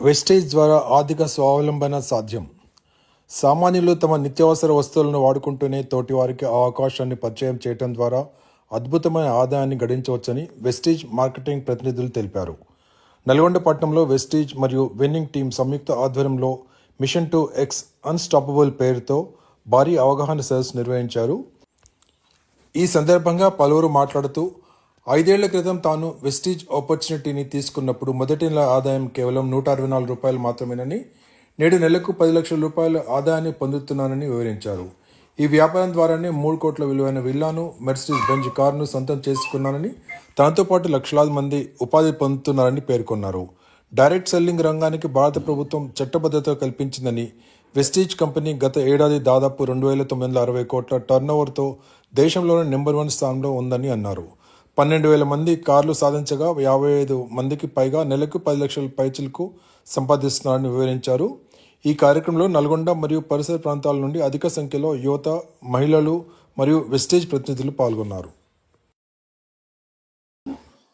Wastage ద్వారా ఆర్థిక స్వావలంబన సాధ్యం. సామాన్యులు తమ నిత్యావసర వస్తువులను వాడుకుంటూనే తోటివారికి ఆ అవకాశాన్ని పరిచయం చేయడం ద్వారా అద్భుతమైన ఆదాయాన్ని గడించవచ్చని వెస్టేజ్ మార్కెటింగ్ ప్రతినిధులు తెలిపారు. నల్గొండ పట్టణంలో వెస్టేజ్ మరియు విన్నింగ్ టీం సంయుక్త ఆధ్వర్యంలో మిషన్ టు ఎక్స్ అన్స్టాపబుల్ పేరుతో భారీ అవగాహన సదస్సు నిర్వహించారు. ఈ సందర్భంగా పలువురు మాట్లాడుతూ ఐదేళ్ళ క్రితం తాను వెస్టీజ్ ఆపర్చునిటీని తీసుకున్నప్పుడు మొదటి నెల ఆదాయం కేవలం నూట అరవై నాలుగు రూపాయలు మాత్రమేనని నేడు నెలకు పది లక్షల రూపాయల ఆదాయాన్ని పొందుతున్నానని వివరించారు. ఈ వ్యాపారం ద్వారానే మూడు కోట్ల విలువైన విల్లాను మెర్సిడీస్ బెంజ్ కారును సొంతం చేసుకున్నానని తనతో పాటు లక్షలాది మంది ఉపాధి పొందుతున్నారని పేర్కొన్నారు. డైరెక్ట్ సెల్లింగ్ రంగానికి భారత ప్రభుత్వం చట్టబద్ధత కల్పించిందని వెస్టీజ్ కంపెనీ గత ఏడాది దాదాపు రెండు వేల తొమ్మిది వందల అరవై కోట్ల టర్నోవర్తో దేశంలోనే నెంబర్ వన్ స్థానంలో ఉందని అన్నారు. పన్నెండు వేల మంది కార్లు సాధించగా యాభై ఐదు మందికి పైగా నెలకు పది లక్షల పైచలకు సంపాదిస్తున్నారని వివరించారు. ఈ కార్యక్రమంలో నల్గొండ మరియు పరిసర ప్రాంతాల నుండి అధిక సంఖ్యలో యువత మహిళలు మరియు వెస్టేజ్ ప్రతినిధులు పాల్గొన్నారు.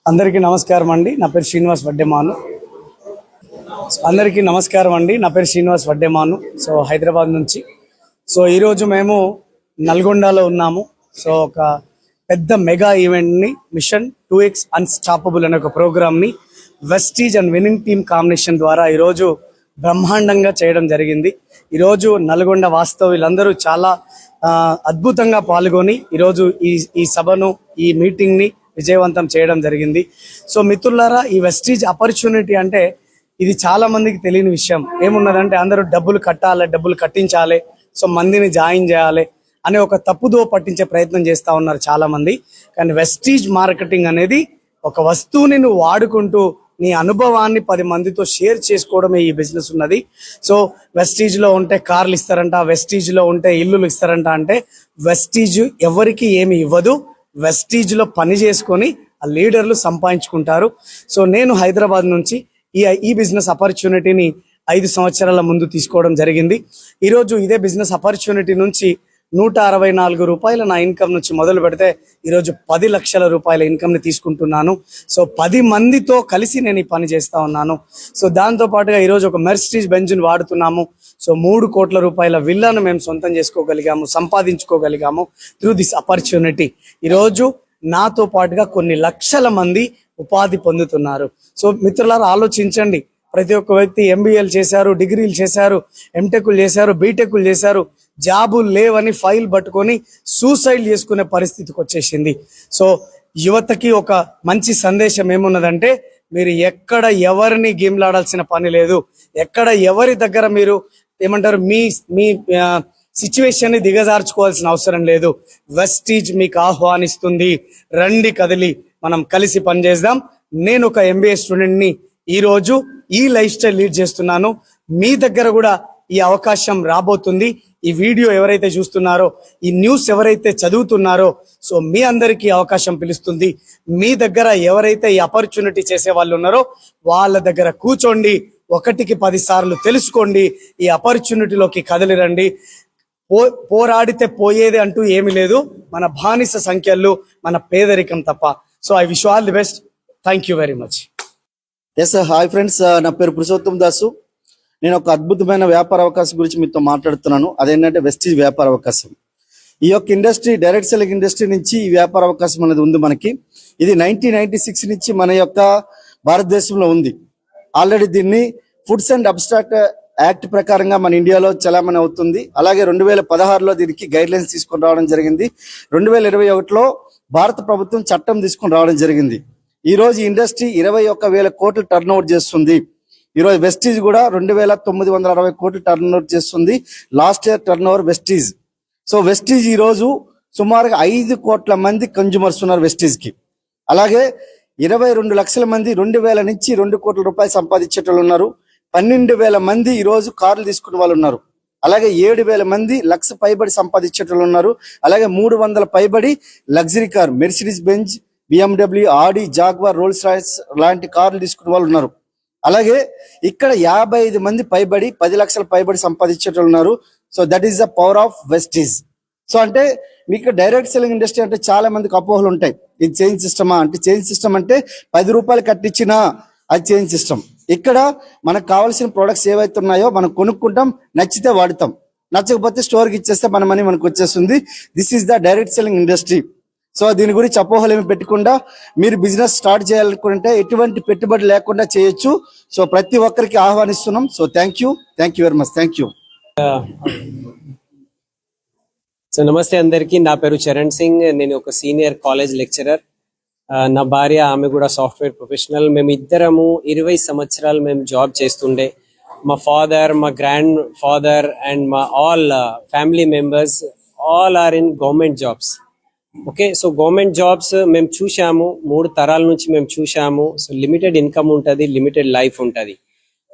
అందరికీ నమస్కారం అండి. నా పేరు శ్రీనివాస్ వడ్డెమాను. అందరికీ నమస్కారం అండి. నా పేరు శ్రీనివాస్ వడ్డెమాను. సో హైదరాబాద్ నుంచి. సో ఈరోజు మేము నల్గొండలో ఉన్నాము. సో ఒక పెద్ద మెగా ఈవెంట్ని మిషన్ టూ ఎక్స్ అన్స్టాపబుల్ అనే ఒక ప్రోగ్రామ్ని Vestige and winning team combination ద్వారా ఈరోజు బ్రహ్మాండంగా చేయడం జరిగింది. ఈరోజు నల్గొండ వాస్తవులందరూ చాలా అద్భుతంగా పాల్గొని ఈరోజు ఈ ఈ సభను ఈ మీటింగ్ని విజయవంతం చేయడం జరిగింది. సో మిత్రులారా ఈ వెస్టీజ్ ఆపర్చునిటీ అంటే ఇది చాలా మందికి తెలియని విషయం. ఏమున్నదంటే అందరూ డబ్బులు కట్టాలి డబ్బులు కట్టించాలి. సో మందిని జాయిన్ చేయాలి. అనే ఒక తప్పుదో పట్టించే ప్రయత్నం చేస్తూ ఉన్నారు చాలామంది. కానీ వెస్టీజ్ మార్కెటింగ్ అనేది ఒక వస్తువుని నువ్వు వాడుకుంటూ నీ అనుభవాన్ని పది మందితో షేర్ చేసుకోవడమే ఈ బిజినెస్ ఉన్నది. సో వెస్టీజ్లో ఉంటే కార్లు ఇస్తారంట వెస్టీజ్లో ఉంటే ఇల్లులు ఇస్తారంట అంటే వెస్టీజ్ ఎవరికి ఏమి ఇవ్వదు. వెస్టీజ్లో పని చేసుకొని ఆ లీడర్లు సంపాదించుకుంటారు. సో నేను హైదరాబాద్ నుంచి ఈ ఈ బిజినెస్ ఆపర్చునిటీని ఐదు సంవత్సరాల ముందు తీసుకోవడం జరిగింది. ఈరోజు ఇదే బిజినెస్ ఆపర్చునిటీ నుంచి నూట అరవై నాలుగు రూపాయల నా ఇన్కమ్ నుంచి మొదలు పెడితే ఈరోజు పది లక్షల రూపాయల ఇన్కమ్ని తీసుకుంటున్నాను. సో పది మందితో కలిసి నేను ఈ పని చేస్తూ ఉన్నాను. సో దాంతో పాటుగా ఈరోజు ఒక మెర్సిడీస్ బెంజ్ని వాడుతున్నాము. సో మూడు కోట్ల రూపాయల విల్లాను మేము సొంతం చేసుకోగలిగాము సంపాదించుకోగలిగాము త్రూ దిస్ అపర్చునిటీ ఈరోజు నాతో పాటుగా కొన్ని లక్షల మంది ఉపాధి పొందుతున్నారు. సో మిత్రులారా ఆలోచించండి. ప్రతి ఒక్క వ్యక్తి ఎంబీఏలు చేశారు డిగ్రీలు చేశారు ఎంటెక్లు చేశారు బీటెక్లు చేశారు. జాబులు లేవని ఫైల్ పట్టుకొని సూసైడ్ చేసుకునే పరిస్థితికి వచ్చేసింది. సో యువతకి ఒక మంచి సందేశం ఏమున్నదంటే మీరు ఎక్కడ ఎవరిని గేమ్లాడాల్సిన పని లేదు. ఎక్కడ ఎవరి దగ్గర మీరు ఏమంటారు మీ మీ సిచ్యువేషన్ని దిగజార్చుకోవాల్సిన అవసరం లేదు. వెస్టీజ్ మీకు ఆహ్వానిస్తుంది. రండి కదిలి మనం కలిసి పనిచేద్దాం. నేను ఒక ఎంబీఏ స్టూడెంట్ని ఈరోజు ఈ లైఫ్ స్టైల్ లీడ్ చేస్తున్నాను. మీ దగ్గర కూడా ఈ అవకాశం రాబోతుంది. ఈ వీడియో ఎవరైతే చూస్తున్నారో ఈ న్యూస్ ఎవరైతే చదువుతున్నారో సో మీ అందరికీ అవకాశం పిలుస్తుంది. మీ దగ్గర ఎవరైతే ఈ ఆపర్చునిటీ చేసే వాళ్ళు ఉన్నారో వాళ్ళ దగ్గర కూర్చోండి. ఒకటికి పది సార్లు తెలుసుకోండి. ఈ అపర్చునిటీలోకి కదిలిరండి. పో పోరాడితే పోయేది అంటూ ఏమీ లేదు. మన బానిస సంఖ్యలు మన పేదరికం తప్ప. So I wish all the best thank you very much yes hi friends నా పేరు పురుషోత్తం దాసు. నేను ఒక అద్భుతమైన వ్యాపార అవకాశం గురించి మీతో మాట్లాడుతున్నాను. అదేంటంటే వెస్టీజ్ వ్యాపార అవకాశం. ఈ యొక్క ఇండస్ట్రీ డైరెక్ట్ సెల్లింగ్ ఇండస్ట్రీ నుంచి ఈ వ్యాపార అవకాశం అనేది ఉంది మనకి. ఇది నైన్టీన్ నైన్టీ సిక్స్ నుంచి మన యొక్క భారతదేశంలో ఉంది. ఆల్రెడీ దీన్ని ఫుడ్స్ అండ్ అబ్స్ట్రాక్ట్ యాక్ట్ ప్రకారంగా మన ఇండియాలో చలామణి అవుతుంది. అలాగే రెండు వేల పదహారులో దీనికి గైడ్ లైన్స్ తీసుకొని రావడం జరిగింది. రెండు వేల ఇరవై ఒకటిలో భారత ప్రభుత్వం చట్టం తీసుకొని రావడం జరిగింది. ఈ రోజు ఈ ఇండస్ట్రీ ఇరవై ఒక్క వేల కోట్లు టర్న్ ఓవర్ చేస్తుంది. ఈరోజు వెస్టీజ్ కూడా రెండు వేల తొమ్మిది వందల అరవై కోట్లు టర్న్ ఓవర్ చేస్తుంది. Last year turn over Vestige so Vestige ఈ రోజు సుమారుగా ఐదు కోట్ల మంది కన్జ్యూమర్స్ ఉన్నారు వెస్టీజ్కి అలాగే ఇరవై రెండు లక్షల మంది రెండు వేల నుంచి రెండు కోట్ల రూపాయలు సంపాదించేటోళ్ళు ఉన్నారు. పన్నెండు వేల మంది ఈ రోజు కార్లు తీసుకునే వాళ్ళు ఉన్నారు. అలాగే ఏడు వేల మంది లక్ష పైబడి సంపాదించేటోళ్ళు ఉన్నారు. అలాగే మూడు వందల పైబడి luxury car Mercedes Benz BMW Audi Jaguar Rolls Royce లాంటి కార్లు తీసుకునే వాళ్ళు ఉన్నారు. అలాగే ఇక్కడ యాభై ఐదు మంది పైబడి పది లక్షల పైబడి సంపాదించేటోళ్ళు ఉన్నారు. So that is the power of Vestige so అంటే మీకు డైరెక్ట్ సెల్లింగ్ ఇండస్ట్రీ అంటే చాలా మందికి అపోహలు ఉంటాయి. ఇది చేంజ్ సిస్టమా అంటే చేంజ్ సిస్టమ్ అంటే పది రూపాయలు కట్టించినా అది చేంజ్ సిస్టమ్ ఇక్కడ మనకు కావాల్సిన ప్రొడక్ట్స్ ఏవైతే ఉన్నాయో మనం కొనుక్కుంటాం నచ్చితే వాడతాం. నచ్చకపోతే స్టోర్కి ఇచ్చేస్తే మన మనీ మనకు వచ్చేస్తుంది. This is the direct selling industry so దీని గురించి అపోహలు ఏమి పెట్టకుండా మీరు బిజినెస్ స్టార్ట్ చేయాలనుకుంటే ఎటువంటి పెట్టుబడి లేకుండా చేయొచ్చు. సో ప్రతి ఒక్కరికి ఆహ్వానిస్తున్నాం. So thank you thank you very much thank you so నమస్తే అందరికీ. నా పేరు చరణ్ సింగ్. నేను ఒక సీనియర్ కాలేజ్ లెక్చరర్. నా భార్య ఆమె కూడా సాఫ్ట్వేర్ ప్రొఫెషనల్. మేము ఇద్దరము ఇరవై సంవత్సరాలు మేము జాబ్ చేస్తుండే. మా ఫాదర్ మా గ్రాండ్ ఫాదర్ అండ్ మా all family members all are in government jobs. Okay so government jobs మేము చూసాము మూడు తరాల నుంచి మేము చూసాము సో లిమిటెడ్ ఇన్కమ్ ఉంటుంది లిమిటెడ్ లైఫ్ ఉంటుంది.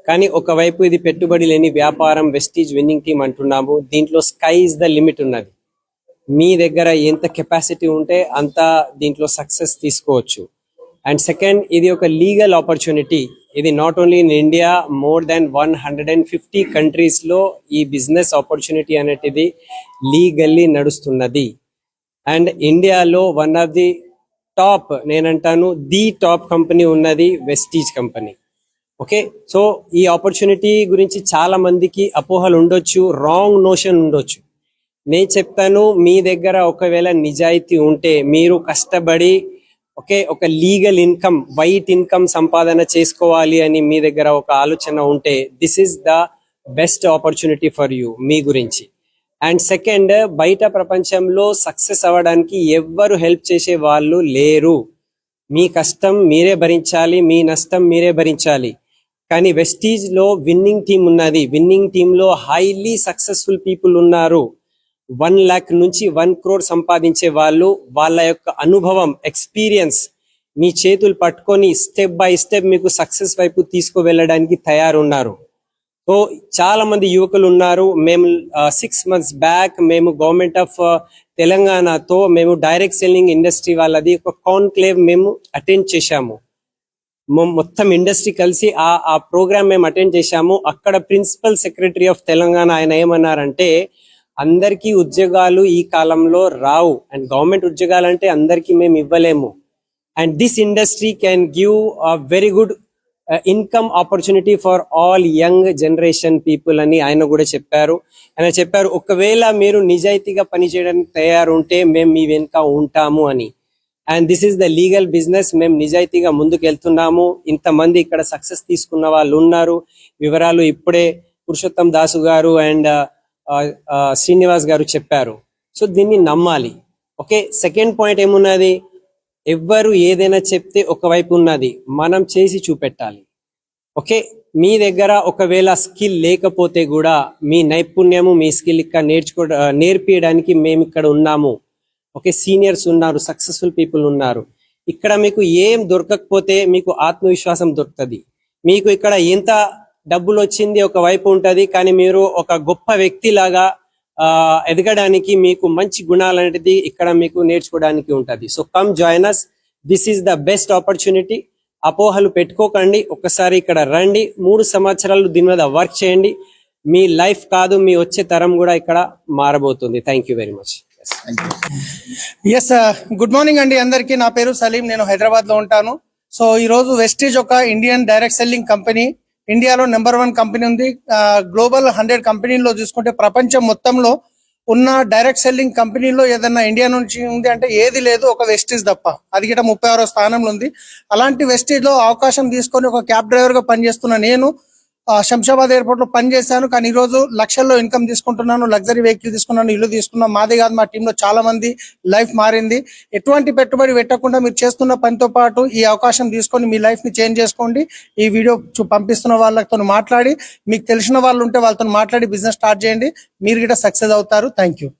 కానీ ఒకవైపు ఇది పెట్టుబడి లేని వ్యాపారం వెస్టీజ్ విన్నింగ్ టీమ్ అంటున్నాము. దీంట్లో స్కై ఇస్ ద లిమిట్ ఉన్నది. మీ దగ్గర ఎంత కెపాసిటీ ఉంటే అంత దీంట్లో సక్సెస్ తీసుకోవచ్చు. అండ్ సెకండ్ ఇది ఒక లీగల్ ఆపర్చునిటీ ఇది not only in India more than one hundred and fifty కంట్రీస్లో ఈ బిజినెస్ ఆపర్చునిటీ అనేటిది లీగల్లీ నడుస్తున్నది. అండ్ ఇండియాలో వన్ ఆఫ్ ది టాప్ నేనంటాను ది టాప్ కంపెనీ ఉన్నది వెస్టీజ్ కంపెనీ. ఓకే? సో ఈ ఆపర్చునిటీ గురించి చాలా మందికి అపోహలు ఉండొచ్చు రాంగ్ నోషన్ ఉండొచ్చు. నేను చెప్తాను మీ దగ్గర ఒకవేళ నిజాయితీ ఉంటే మీరు కష్టపడి ఓకే ఒక లీగల్ ఇన్కమ్ వైట్ ఇన్కమ్ సంపాదన చేసుకోవాలి అని మీ దగ్గర ఒక ఆలోచన ఉంటే this is the best opportunity for you మీ గురించి. అండ్ సెకండ్ బయట ప్రపంచంలో సక్సెస్ అవ్వడానికి ఎవ్వరు హెల్ప్ చేసే వాళ్ళు లేరు. మీ కష్టం మీరే భరించాలి మీ నష్టం మీరే భరించాలి. కానీ వెస్టీజ్లో విన్నింగ్ టీం ఉన్నది. విన్నింగ్ టీంలో హైలీ సక్సెస్ఫుల్ పీపుల్ ఉన్నారు. వన్ లాక్ నుంచి వన్ క్రోర్ సంపాదించే వాళ్ళు వాళ్ళ యొక్క అనుభవం ఎక్స్పీరియన్స్ మీ చేతులు పట్టుకొని స్టెప్ బై స్టెప్ మీకు సక్సెస్ వైపు తీసుకువెళ్ళడానికి తయారున్నారు. సో చాలా మంది యువకులు ఉన్నారు మేము సిక్స్ మంత్స్ బ్యాక్ మేము గవర్నమెంట్ ఆఫ్ తెలంగాణతో మేము డైరెక్ట్ సెల్లింగ్ ఇండస్ట్రీ వాళ్ళది ఒక కాన్క్లేవ్ మేము అటెండ్ చేశాము. మొత్తం ఇండస్ట్రీ కలిసి ఆ ఆ ప్రోగ్రామ్ మేము అటెండ్ చేశాము. అక్కడ ప్రిన్సిపల్ సెక్రటరీ ఆఫ్ తెలంగాణ ఆయన ఏమన్నారంటే అందరికీ ఉద్యోగాలు ఈ కాలంలో రావు. అండ్ గవర్నమెంట్ ఉద్యోగాలు అంటే అందరికీ మేము ఇవ్వలేము. And this industry can give a very good income opportunity for all young generation people అని ఆయన కూడా చెప్పారు. ఆయన చెప్పారు ఒకవేళ మీరు నిజాయితీగా పనిచేయడానికి తయారు ఉంటే మేము మీ వెనుక ఉంటాము అని. And this is the legal business మేము నిజాయితీగా ముందుకు వెళ్తున్నాము ఇంతమంది ఇక్కడ సక్సెస్ తీసుకున్న వాళ్ళు ఉన్నారు. వివరాలు ఇప్పుడే పురుషోత్తం దాసు గారు అండ్ uh, uh, శ్రీనివాస్ గారు చెప్పారు. సో దీన్ని నమ్మాలి. ఓకే సెకండ్ పాయింట్ ఏమున్నది? ఎవ్వరు ఏదైనా చెప్తే ఒకవైపు ఉన్నది మనం చేసి చూపెట్టాలి. ఓకే? మీ దగ్గర ఒకవేళ స్కిల్ లేకపోతే కూడా మీ నైపుణ్యము మీ స్కిల్ ఇక్కడ నేర్చుకో నేర్పించడానికి మేము ఇక్కడ ఉన్నాము. ఓకే? సీనియర్స్ ఉన్నారు సక్సెస్ఫుల్ పీపుల్ ఉన్నారు. ఇక్కడ మీకు ఏం దొరకకపోతే మీకు ఆత్మవిశ్వాసం దొరుకుతుంది. మీకు ఇక్కడ ఎంత డబ్బులు వచ్చింది ఒక వైపు ఉంటుంది కానీ మీరు ఒక గొప్ప వ్యక్తి లాగా ఎదగడానికి మీకు మంచి గుణాలు అనేది ఇక్కడ మీకు నేర్చుకోవడానికి ఉంటది. So come join us this is the best opportunity అపోహలు పెట్టుకోకండి. ఒక్కసారి ఇక్కడ రండి. మూడు సంవత్సరాలు దీని మీద వర్క్ చేయండి. మీ లైఫ్ కాదు మీ వచ్చే తరం కూడా ఇక్కడ మారబోతుంది. Thank you very much yes good morning అండి అందరికీ. నా పేరు సలీం. నేను హైదరాబాద్లో ఉంటాను. సో ఈ రోజు వెస్టేజ్ ఒక ఇండియన్ డైరెక్ట్ సెల్లింగ్ కంపెనీ ఇండియాలో నెంబర్ వన్ కంపెనీ ఉంది. గ్లోబల్ హండ్రెడ్ కంపెనీలో చూసుకుంటే ప్రపంచం మొత్తంలో ఉన్న డైరెక్ట్ సెల్లింగ్ కంపెనీలో ఏదన్నా ఇండియా నుంచి ఉంది అంటే ఏది లేదు ఒక వెస్టీజ్ తప్ప. అది గిట ముప్పై ఆరో స్థానంలో ఉంది. అలాంటి వెస్టీజ్లో అవకాశం తీసుకొని ఒక క్యాబ్ డ్రైవర్గా పనిచేస్తున్న నేను శంషాబాద్ ఎయిర్పోర్ట్లో పని చేశాను కానీ ఈ రోజు లక్షల్లో ఇన్కమ్ తీసుకుంటున్నాను లగ్జరీ వెహికల్ తీసుకున్నాను ఇల్లు తీసుకున్నాను. మాదే కాదు మా టీంలో చాలా మంది లైఫ్ మారింది. ఎటువంటి పెట్టుబడి పెట్టకుండా మీరు చేస్తున్న పనితో పాటు ఈ అవకాశం తీసుకొని మీ లైఫ్ని చేంజ్ చేసుకోండి. ఈ వీడియో చూ- పంపిస్తున్న వాళ్ళతో మాట్లాడి మీకు తెలిసిన వాళ్ళు ఉంటే వాళ్ళతో మాట్లాడి బిజినెస్ స్టార్ట్ చేయండి. మీరు కూడా సక్సెస్ అవుతారు. Thank you.